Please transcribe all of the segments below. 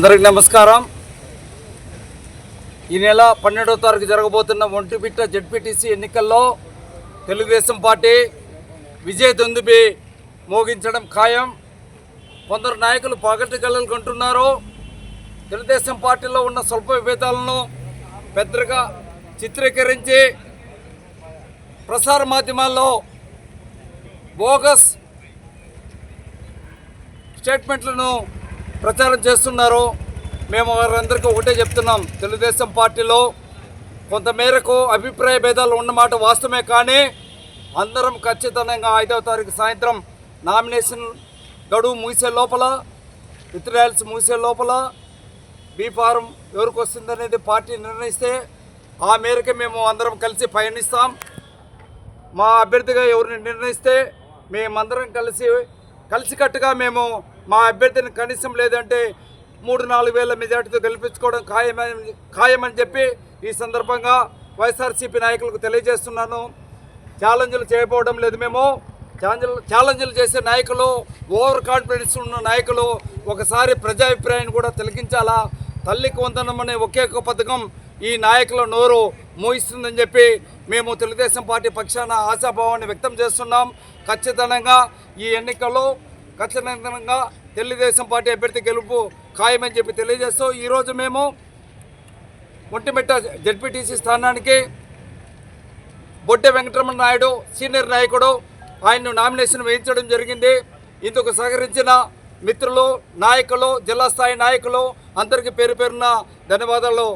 అందరికి నమస్కారం. ఈ నెల పన్నెండవ తారీఖు జరగబోతున్న ఒంటిపిట్ట జడ్పీటీసీ ఎన్నికల్లో తెలుగుదేశం పార్టీ విజయ దొందుబి మోగించడం ఖాయం. కొందరు నాయకులు పగటి కొంటున్నారు. తెలుగుదేశం పార్టీలో ఉన్న స్వల్ప విభేదాలను పెద్దగా చిత్రీకరించి ప్రసార మాధ్యమాల్లో బోగస్ స్టేట్మెంట్లను ప్రచారం చేస్తున్నారు. మేము వారందరికీ ఒకటే చెప్తున్నాం. తెలుగుదేశం పార్టీలో కొంతమేరకు అభిప్రాయ భేదాలు ఉన్నమాట వాస్తవమే కానీ అందరం ఖచ్చితంగా ఐదవ తారీఖు సాయంత్రం నామినేషన్ గడువు ముగిసే లోపల విత్డ్రాయల్స్ ముగిసే లోపల బీ ఫారం ఎవరికి వస్తుందనేది పార్టీ నిర్ణయిస్తే ఆ మేరకు మేము అందరం కలిసి పయనిస్తాం. మా అభ్యర్థిగా ఎవరిని నిర్ణయిస్తే మేమందరం కలిసి కలిసికట్టుగా మేము మా అభ్యర్థిని కనీసం లేదంటే మూడు నాలుగు వేల మెజార్టీతో గెలిపించుకోవడం ఖాయమని ఖాయమని చెప్పి ఈ సందర్భంగా వైఎస్ఆర్సీపీ నాయకులకు తెలియజేస్తున్నాను. ఛాలెంజ్లు చేయబోవడం లేదు మేము. ఛాలెంజ్లు ఛాలెంజ్లు చేసే నాయకులు ఓవర్ కాన్ఫిడెన్స్ ఉన్న నాయకులు ఒకసారి ప్రజాభిప్రాయాన్ని కూడా తొలగించాలా తల్లికి వందనం అనే ఒకే ఒక పథకం ఈ నాయకుల నోరు మోయిస్తుందని చెప్పి మేము తెలుగుదేశం పార్టీ పక్షాన ఆశాభావాన్ని వ్యక్తం చేస్తున్నాం. ఖచ్చితంగా ఈ ఎన్నికల్లో ఖచ్చితంగా తెలుగుదేశం పార్టీ అభ్యర్థి గెలుపు ఖాయమని చెప్పి తెలియజేస్తూ ఈరోజు మేము ఒంటిమిట్ట జడ్పీటీసీ స్థానానికి బొడ్డె వెంకటరమణ నాయుడు సీనియర్ నాయకుడు ఆయన్ను నామినేషన్ వేయించడం జరిగింది. ఇందుకు సహకరించిన మిత్రులు నాయకులు జిల్లా స్థాయి నాయకులు అందరికీ పేరు పేరున ధన్యవాదాలు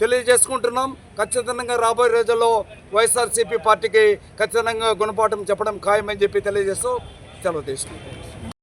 తెలియజేసుకుంటున్నాం. ఖచ్చితంగా రాబోయే రోజుల్లో వైఎస్ఆర్సీపీ పార్టీకి ఖచ్చితంగా గుణపాఠం చెప్పడం ఖాయమని చెప్పి తెలియజేస్తూ సెలవు తీసుకుంటాం